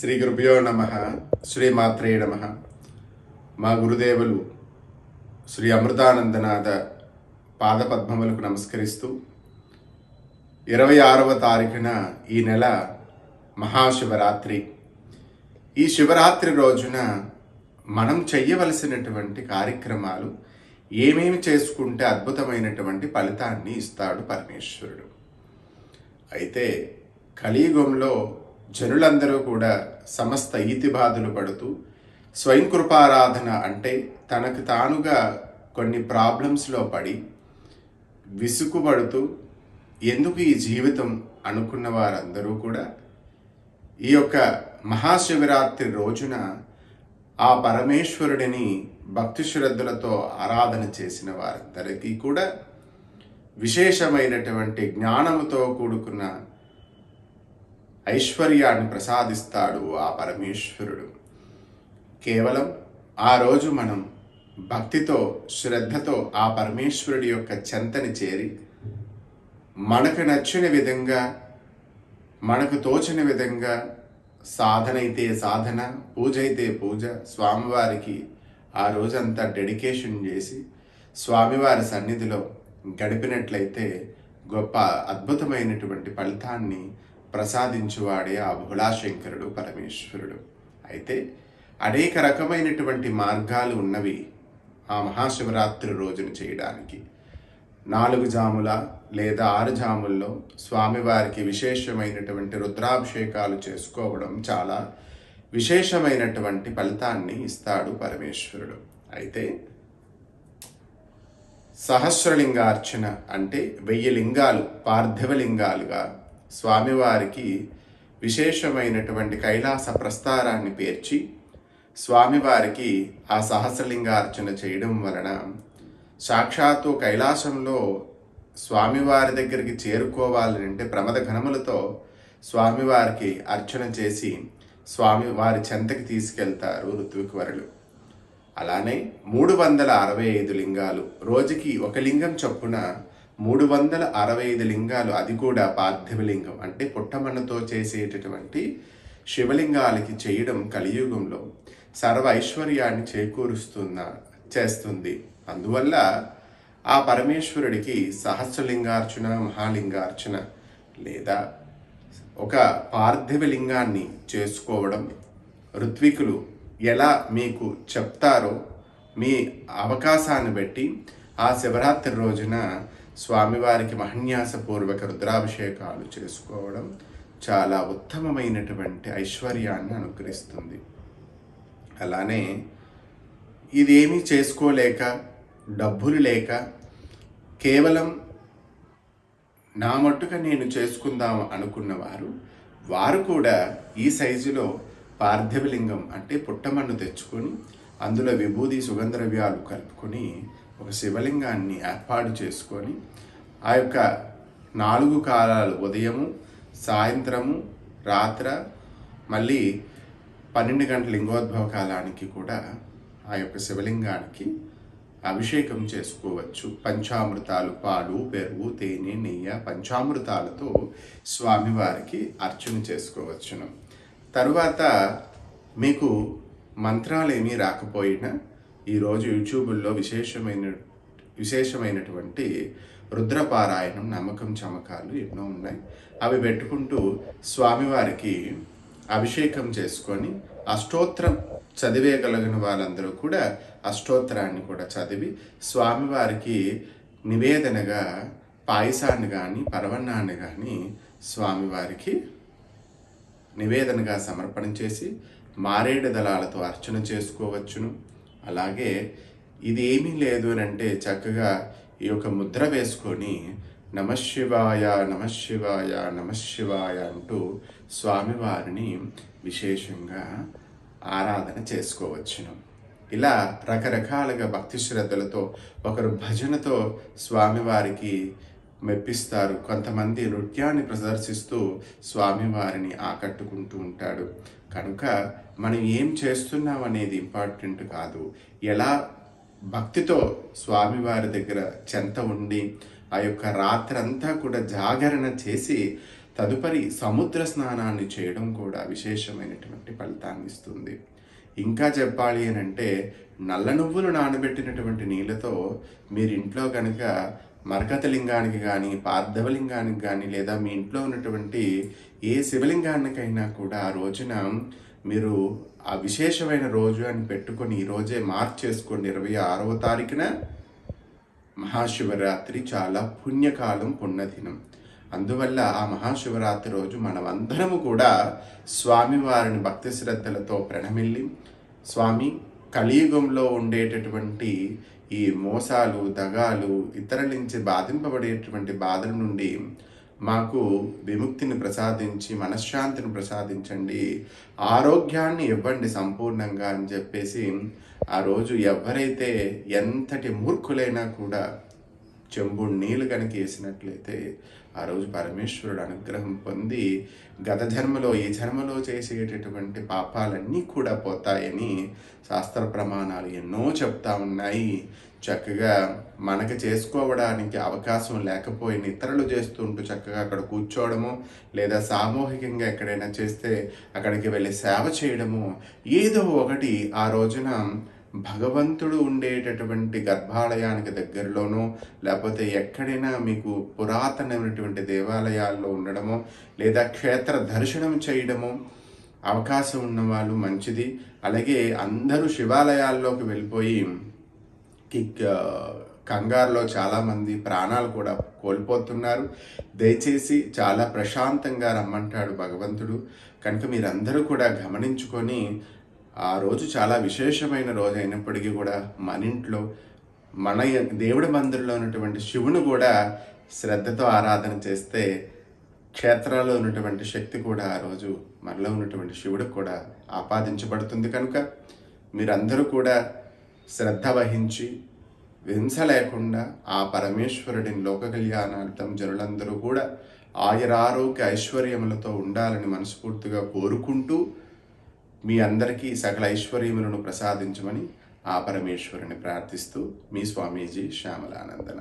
శ్రీ గురుభ్యో నమ శ్రీమాత్రే నమ. మా గురుదేవులు శ్రీ అమృతానందనాథ పాదపద్మములకు నమస్కరిస్తూ ఇరవై ఆరవ తారీఖున ఈ నెల మహాశివరాత్రి. ఈ శివరాత్రి రోజున మనం చెయ్యవలసినటువంటి కార్యక్రమాలు ఏమేమి చేసుకుంటే అద్భుతమైనటువంటి ఫలితాన్ని ఇస్తాడు పరమేశ్వరుడు. అయితే కలియుగంలో జనులందరూ కూడా సమస్త ఈతి బాధలు పడుతూ స్వయం కృపారాధన అంటే తనకు తానుగా కొన్ని ప్రాబ్లమ్స్లో పడి విసుగుపడుతూ ఎందుకు ఈ జీవితం అనుకున్న వారందరూ కూడా ఈ యొక్క మహాశివరాత్రి రోజున ఆ పరమేశ్వరుడిని భక్తి శ్రద్ధలతో ఆరాధన చేసిన వారందరికీ కూడా విశేషమైనటువంటి జ్ఞానముతో కూడుకున్న ఐశ్వర్యాన్ని ప్రసాదిస్తాడు ఆ పరమేశ్వరుడు. కేవలం ఆ రోజు మనం భక్తితో శ్రద్ధతో ఆ పరమేశ్వరుడి యొక్క చెంతని చేరి మనకు నచ్చిన విధంగా మనకు తోచిన విధంగా సాధన అయితే సాధన పూజ అయితే పూజ స్వామివారికి ఆ రోజంతా డెడికేషన్ చేసి స్వామివారి సన్నిధిలో గడిపినట్లయితే గొప్ప అద్భుతమైనటువంటి ఫలితాన్ని ప్రసాదించువాడే ఆ భోళాశంకరుడు పరమేశ్వరుడు. అయితే అనేక రకమైనటువంటి మార్గాలు ఉన్నవి ఆ మహాశివరాత్రి రోజున చేయడానికి. నాలుగు జాముల లేదా ఆరు జాముల్లో స్వామివారికి విశేషమైనటువంటి రుద్రాభిషేకాలు చేసుకోవడం చాలా విశేషమైనటువంటి ఫలితాన్ని ఇస్తాడు పరమేశ్వరుడు. అయితే సహస్రలింగార్చన అంటే వెయ్యి లింగాలు పార్థివలింగాలుగా స్వామివారికి విశేషమైనటువంటి కైలాస ప్రస్తారాన్ని పేర్చి స్వామివారికి ఆ సహస్రలింగార్చన చేయడం వలన సాక్షాత్తు కైలాసంలో స్వామివారి దగ్గరికి చేరుకోవాలని అంటే ప్రమద ఘనములతో స్వామివారికి అర్చన చేసి స్వామి వారి చెంతకి తీసుకెళ్తారు ఋత్విక్వరులు అలానే మూడు వందల అరవై ఐదు లింగాలు. రోజుకి ఒక లింగం చొప్పున మూడు వందల అరవై ఐదు లింగాలు అది కూడా పార్థివలింగం. అంటే పుట్టమన్నతో చేసేటటువంటి శివలింగాలకి చేయడం కలియుగంలో సర్వ ఐశ్వర్యాన్ని చేకూరుస్తున్న చేస్తుంది. అందువల్ల ఆ పరమేశ్వరుడికి సహస్రలింగార్చన మహాలింగార్చన లేదా ఒక పార్థివ లింగాన్ని చేసుకోవడం ఋత్వికులు ఎలా మీకు చెప్తారో మీ అవకాశాన్ని బట్టి ఆ శివరాత్రి రోజున స్వామివారికి మహన్యాసపూర్వక రుద్రాభిషేకాలు చేసుకోవడం చాలా ఉత్తమమైనటువంటి ఐశ్వర్యాన్ని అనుగ్రహిస్తుంది. అలానే ఇదేమీ చేసుకోలేక డబ్బులు లేక కేవలం నా మట్టుగా నేను చేసుకుందాం అనుకున్నవారు వారు కూడా ఈ సైజులో పార్థివలింగం అంటే పుట్టమన్ను తెచ్చుకొని అందులో విభూది సుగంధద్రవ్యాలు కలుపుకొని ఒక శివలింగాన్ని ఏర్పాటు చేసుకొని ఆ యొక్క నాలుగు కాలాలు ఉదయము సాయంత్రము రాత్ర మళ్ళీ పన్నెండు గంటల లింగోద్భవ కాలానికి కూడా ఆ యొక్క శివలింగానికి అభిషేకం చేసుకోవచ్చు. పంచామృతాలు పాలు పెరుగు తేనె నెయ్యి పంచామృతాలతో స్వామివారికి అర్చన చేసుకోవచ్చును. తరువాత మీకు మంత్రాలు ఏమీ రాకపోయినా ఈరోజు యూట్యూబుల్లో విశేషమైన విశేషమైనటువంటి రుద్రపారాయణం నమ్మకం చమకాలు ఎన్నో ఉన్నాయి. అవి పెట్టుకుంటూ స్వామివారికి అభిషేకం చేసుకొని అష్టోత్తరం చదివేయగలిగిన వాళ్ళందరూ కూడా అష్టోత్తరాన్ని కూడా చదివి స్వామివారికి నివేదనగా పాయసాన్ని కానీ పరవన్నాన్ని కానీ స్వామివారికి నివేదనగా సమర్పణ చేసి మారేడు దళాలతో అర్చన చేసుకోవచ్చును. అలాగే ఇది ఏమీ లేదు అని అంటే చక్కగా ఈ యొక్క ముద్ర వేసుకొని నమశివాయ నమశివాయ నమశివాయ అంటూ స్వామివారిని విశేషంగా ఆరాధన చేసుకోవచ్చును. ఇలా రకరకాలుగా భక్తి శ్రద్ధలతో ఒకరు భజనతో స్వామివారికి మెప్పిస్తారు. కొంతమంది నృత్యాన్ని ప్రదర్శిస్తూ స్వామివారిని ఆకట్టుకుంటూ ఉంటాడు. కనుక మనం ఏం చేస్తున్నాం అనేది ఇంపార్టెంట్ కాదు. ఎలా భక్తితో స్వామివారి దగ్గర చెంత ఉండి ఆ యొక్క రాత్రంతా కూడా జాగరణ చేసి తదుపరి సముద్ర స్నానాన్ని చేయడం కూడా విశేషమైనటువంటి ఫలితాన్ని ఇస్తుంది. ఇంకా చెప్పాలి అని అంటే నల్ల నువ్వులు నానబెట్టినటువంటి నీళ్ళతో మీరు ఇంట్లో కనుక మరకతలింగానికి కానీ పార్థవలింగానికి కానీ లేదా మీ ఇంట్లో ఉన్నటువంటి ఏ శివలింగానికైనా కూడా ఆ రోజున మీరు ఆ విశేషమైన రోజు అని పెట్టుకొని ఈ రోజే మార్చేసుకోండి ఇరవై ఆరవ తారీఖున మహాశివరాత్రి చాలా పుణ్యకాలం పుణ్యదినం. అందువల్ల ఆ మహాశివరాత్రి రోజు మనమందరము కూడా స్వామివారిని భక్తి శ్రద్ధలతో ప్రణమిల్లి స్వామి కలియుగంలో ఉండేటటువంటి ఈ మోసాలు దగాలు ఇతరుల నుంచి బాధింపబడేటువంటి బాధల నుండి మాకు విముక్తిని ప్రసాదించి మనశ్శాంతిని ప్రసాదించండి. ఆరోగ్యాన్ని ఇవ్వండి సంపూర్ణంగా అని చెప్పేసి ఆ రోజు ఎవరైతే ఎంతటి మూర్ఖులైనా కూడా చెంబుడు నీళ్ళు కనుక వేసినట్లయితే ఆ రోజు పరమేశ్వరుడు అనుగ్రహం పొంది గత జన్మలో ఈ జన్మలో చేసేటటువంటి పాపాలన్నీ కూడా పోతాయని శాస్త్ర ప్రమాణాలు ఎన్నో చెప్తా ఉన్నాయి. చక్కగా మనకు చేసుకోవడానికి అవకాశం లేకపోయిన ఇతరులు చేస్తుంటూ చక్కగా అక్కడ కూర్చోవడము లేదా సామూహికంగా ఎక్కడైనా చేస్తే అక్కడికి వెళ్ళి సేవ చేయడము ఏదో ఒకటి ఆ రోజున భగవంతుడు ఉండేటటువంటి గర్భాలయానికి దగ్గరలోనో లేకపోతే ఎక్కడైనా మీకు పురాతనమైనటువంటి దేవాలయాల్లో ఉండడమో లేదా క్షేత్ర దర్శనం చేయడము అవకాశం ఉన్న వాళ్ళు మంచిది. అలాగే అందరూ శివాలయాల్లోకి వెళ్ళిపోయి కిక్ కంగారులో చాలామంది ప్రాణాలు కూడా కోల్పోతున్నారు. దయచేసి చాలా ప్రశాంతంగా రమ్మంటాడు భగవంతుడు. కనుక మీరందరూ కూడా గమనించుకొని ఆ రోజు చాలా విశేషమైన రోజు అయినప్పటికీ కూడా మన ఇంట్లో మన దేవుడి మందిరంలో ఉన్నటువంటి శివుని కూడా శ్రద్ధతో ఆరాధన చేస్తే క్షేత్రాల్లో ఉన్నటువంటి శక్తి కూడా ఆ రోజు మనలో ఉన్నటువంటి శివుడికి కూడా ఆపాదించబడుతుంది కనుక మీరందరూ కూడా శ్రద్ధ వహించి హింస లేకుండా ఆ పరమేశ్వరుడిని లోక కళ్యాణార్థం జనులందరూ కూడా ఆయురారోగ్య ఐశ్వర్యములతో ఉండాలని మనస్ఫూర్తిగా కోరుకుంటూ మీ అందరికీ సకల ఐశ్వర్యములను ప్రసాదించమని ఆ పరమేశ్వరుని ప్రార్థిస్తూ మీ స్వామీజీ శ్యామలానందన.